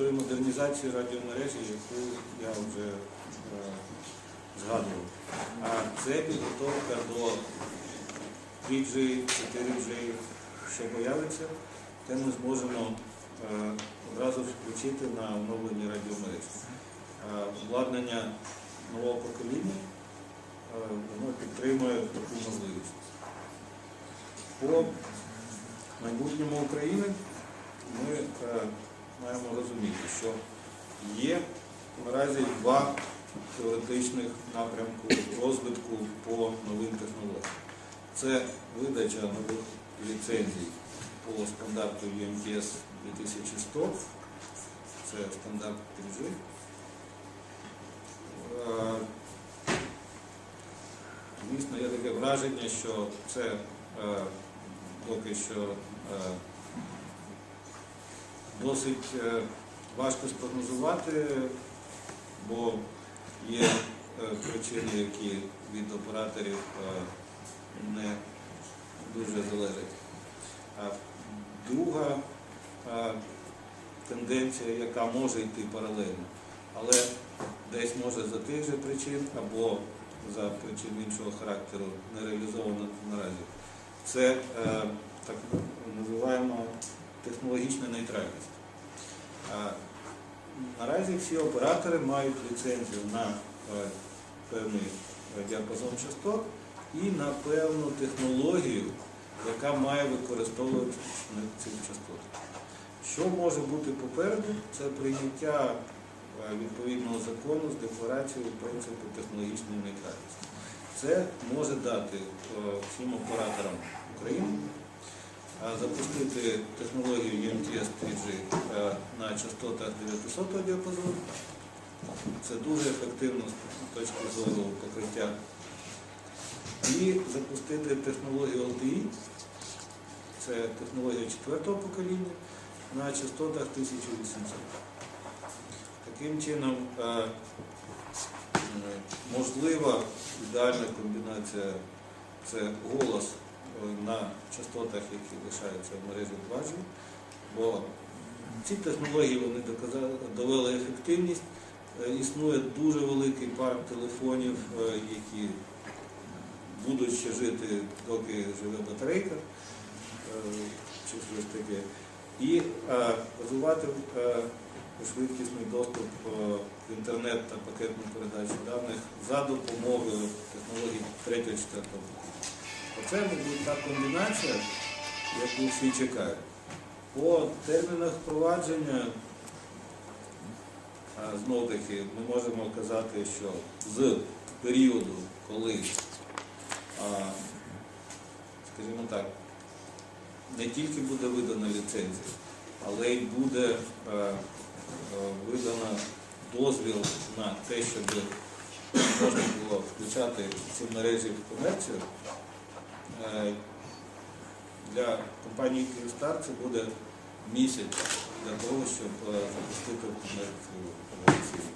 тої модернізації радіомережі, яку я вже е, згадував. А це підготовка до 3G, 4G, що появиться, те ми зможемо е, одразу включити на оновлені радіомережі. Е, Обладнання нового покоління е, воно підтримує таку можливість. По майбутньому України ми е, маємо розуміти, що є наразі два теоретичних напрямку розвитку по новим технологіям. Це видача нових ліцензій по стандарту UMTS 2100, це стандарт 3G. Е, Звісно, є таке враження, що це е, поки що е, досить е, важко спрогнозувати, бо є е, причини, які від операторів е, не дуже залежать. Друга тенденція, яка може йти паралельно, але десь може за тих же причин або за причин іншого характеру не реалізовано наразі. Це так називаємо технологічна нейтральність. Наразі всі оператори мають ліцензію на е, певний е, діапазон частот і на певну технологію, яка має використовувати ці частоти. Що може бути попереду? Це прийняття е, відповідного закону з декларацією принципу технологічної нейтральності. Це може дати всім операторам України запустити технологію UMTS 3G е, на частотах 900 діапазону. Це дуже ефективно з точки зору покриття. І запустити технологію LTE, це технологія четвертого покоління, на частотах 1800. Таким чином е, можлива ідеальна комбінація це голос на частотах, які лишаються в мережі 2G, бо ці технології вони доказали, довели ефективність. Е, Існує дуже великий парк телефонів, е, які будуть ще жити, доки живе батарейка, е, чи щось таке. І розвивати швидкісний доступ в інтернет та пакетну передачу даних за допомогою технологій 3-4 покоління. Оце мабуть та комбінація, яку всі чекають. По термінах впровадження, а, знов таки, ми можемо казати, що з періоду, коли, а, скажімо так, не тільки буде видана ліцензія, але й буде е, видано дозвіл на те, щоб можна було включати ці мережі в комерцію. Е, Для компанії Київстар це буде місяць для того, щоб е, запустити комерцію.